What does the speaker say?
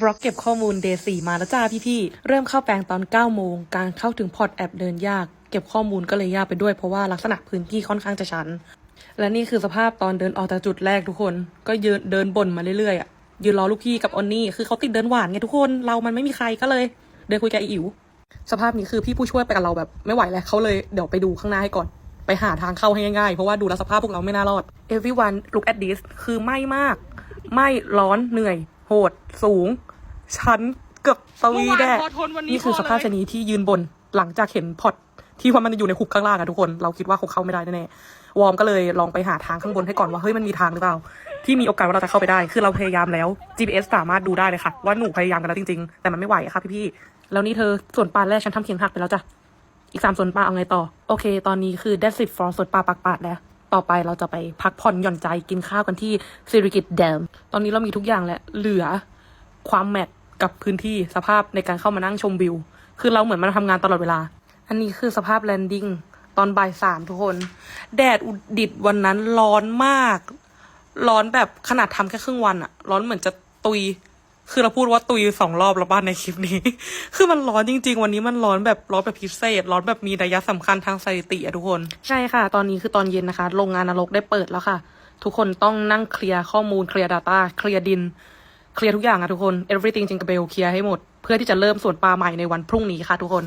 บล็อกเก็บข้อมูล day 4มาแล้วจ้าพี่ๆ เริ่มเข้าแปลงตอน 9 โมง การเข้าถึงพอร์ตแอปเดินยาก เก็บข้อมูลก็เลยยากไปด้วยเพราะว่าลักษณะพื้นที่ค่อนข้างจะชัน และนี่คือสภาพตอนเดินออกจากจุดแรกทุกคน ก็ยืนเดินบ่นมาเรื่อยๆอะ ยืนรอลูกพี่กับออนนี่ คือเขาติดเดินหวานไงทุกคน เรามันไม่มีใครก็เลย เดินคุยกับไออิ๋ว สภาพนี้คือพี่ผู้ช่วยไปกับเราแบบไม่ไหวแล้วเขาเลยเดี๋ยวไปดูข้างหน้าให้ก่อน ไปหาทางเข้าให้ง่ายๆ เพราะว่าดูแลสภาพพวกเราไม่น่ารอด everyone look at this คือไหม้มาก ไหม้ร้อนเหนื่อย โหด สูง ชันเกือบตะวีแดดเมื่อวานพอทนวันนี้นี่คือพอสเลย ภาพชะนีที่ยืนบนหลังจากเห็นพอร์ตที่ว่ามันอยู่ในหุบข้างล่างอะทุกคน เราคิดว่าคงเข้าไม่ได้แน่ๆวอร์มก็เลยลองไปหาทางข้างบนให้ก่อนว่าเฮ้ยมันมีทางหรือเปล่า ที่มีโอกาสว่าเราจะเข้าไปได้ คือเราพยายามแล้ว GPS สามารถดูได้เลยค่ะ ว่าหนูพยายามกันแล้วจริงๆ แต่มันไม่ไหวอะค่ะพี่ๆแล้วนี่เธอส่วนปลาแรกฉันทำเคียงหักไปแล้วจ้ะ อีกสามส่วนปลาเอาไงต่อ โอเค ตอนนี้คือ that's it for ส่วนปลาปากปาดแล้ว ต่อไปเราจะไปพักผ่อนหย่อนใจกินข้าวกันที่ซิริกิตแดม ตอนนี้เรามีทุกอย่างแล้วเหลือความแมท กับพื้นที่สภาพในการเข้ามานั่งชมวิว คือเราเหมือนมาทำงานตลอดเวลา อันนี้คือสภาพแลนดิ้งตอนบ่ายสามทุกคน แดดอุดิตวันนั้นร้อนมาก ร้อนแบบขนาดทำแค่ครึ่งวันอะร้อนเหมือนจะตุย คือเราพูดว่าตุยสองรอบแล้วบ้านในคลิปนี้ คือมันร้อนจริง ๆ วันนี้มันร้อนแบบร้อนแบบพิเศษ ร้อนแบบมีนัยสำคัญทางสถิติอะทุกคน ใช่ค่ะ ตอนนี้คือตอนเย็นนะคะ โรงงานนรกได้เปิดแล้วค่ะ ทุกคนต้องนั่งเคลียร์ข้อมูลเคลียร์ Data เคลียร์ดิน เคลียร์ทุกอย่างอะทุกคน everything จิงกเบลเคลียร์ให้หมด เพื่อที่จะเริ่มสวนปลาใหม่ในวันพรุ่งนี้ค่ะทุกคน